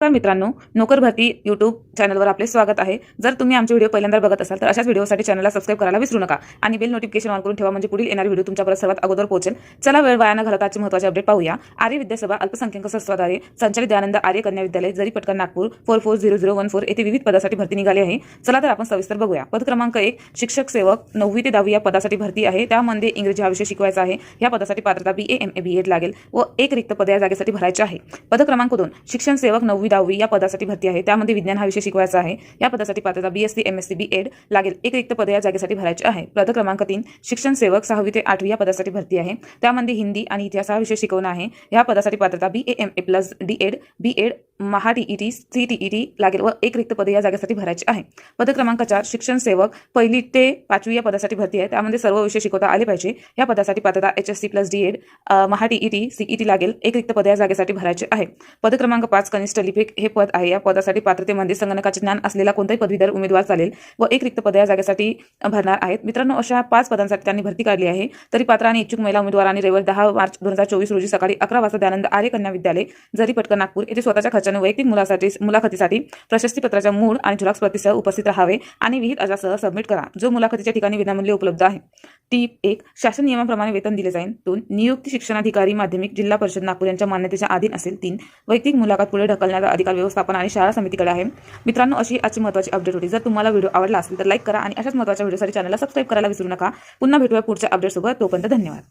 नमस्कार मित्रांनो नोकर भरती युट्यूब चॅनलवर आपले स्वागत आहे. जर तुम्ही आमचे व्हिडिओ पहिल्यांदा बघत असाल तर अशाच व्हिडिओसाठी चॅनलला सबस्क्राईब करायला विसरू नका आणि बेल नोटिफिकेशन ऑन करून ठेवा म्हणजे पुढील येणारे व्हिडिओ तुमच्यापर्यंत सर्वात अगोदर पोहोचेल. चला वेळ वायानं न घालवता महत्त्वाचे अपडेट पाहूया. आर्य विद्यासभा अल्पसंख्याक संस्थाद्वारे संचालित दयानंद आर्य कन्या विद्यालय जरी पटकन Nagpur four four zero zero one four येथे विविध पदासाठी भरती निघाली आहे. चला तर आपण सविस्तर बघूया. पद क्रमांक एक शिक्षक सेवक नववी ते दहावी या पदासाठी भरती आहे. त्यामध्ये इंग्रजी हा विषय शिकवायचा आहे. या पदासाठी पात्रता B A M A B Ed लागेल व एक रिक्त पद या जागेसाठी भरायचे आहे. पद क्रमांक दोन शिक्षण सेवक नववी दहावी या पदासाठी भरती आहे. त्यामध्ये विज्ञान हा विषय शिकवायचा आहे. या पदासाठी पात्रता B S C M S C B Ed लागेल. एक रिक्त पद या जागेसाठी भरायचे आहे. पद क्रमांक तीन शिक्षण सेवक सहावी ते आठवी या पदासाठी भरती आहे. त्यामध्ये हिंदी आणि इतिहास हा विषय शिकवणं आहे. या पदासाठी पात्रता B A M A plus D Ed B Ed Maha TET C T लागेल व एक रिक्त पदे या जागेसाठी भरायचे आहे. पद क्रमांक चार शिक्षण सेवक. पहिली ते पाचवी या पदासाठी भरती आहे. त्यामध्ये सर्व विषय शिकवता आले पाहिजे. या पदासाठी पात्रता H S C plus D Ed महाडीईटी C E CET लागेल. एक रिक्त पद या जागेसाठी भरायचे आहे. पद क्रमांक पाच कनिष्ठ लिपिक हे पद आहे. या पदासाठी पात्रतेमध्ये संगणकाचे ज्ञान असलेला कोणताही पदवीधर उमेदवार चालेल व एक रिक्त पद या जागेसाठी भरणार आहेत. मित्रांनो अशा पाच पदांसाठी त्यांनी भरती काढली आहे. तरी पात्र आणि इच्छुक महिला उमेदवारांनी रविवार दहा मार्च दोन हजार चोवीस रोजी सकाळी अकरा वाजता दयानंद आर्य कन्या विद्यालय जरी पटकन नागपूर येथे स्वतःच्या खर्च खर्चाने वैयक्तिक मुलासाठी मुलाखतीसाठी प्रशस्तीपत्राच्या मूळ आणि झुलाक प्रतिसह उपस्थित राहावे आणि विहित अर्जासह सबमिट करा जो मुलाखतीच्या ठिकाणी विनामूल्य उपलब्ध आहे. टीप एक शासन नियमाप्रमाणे वेतन दिले जाईल दोन नियुक्ती शिक्षणाधिकारी माध्यमिक जिल्हा परिषद नागपूर यांच्या मान्यतेच्या अधीन असेल. तीन वैयक्तिक मुलाखत पुढे ढकलण्याचा अधिकार व्यवस्थापन आणि शाळा समितीकडे आहे. मित्रांनो अशी आजची महत्त्वाची अपडेट होती. जर तुम्हाला व्हिडिओ आवडला असेल तर लाईक करा आणि अशाच महत्त्वाच्या व्हिडिओसाठी चॅनलला सबस्क्राईब करायला विसरू नका. पुन्हा भेटूया पुढच्या अपडेटसोबत तोपर्यंत धन्यवाद.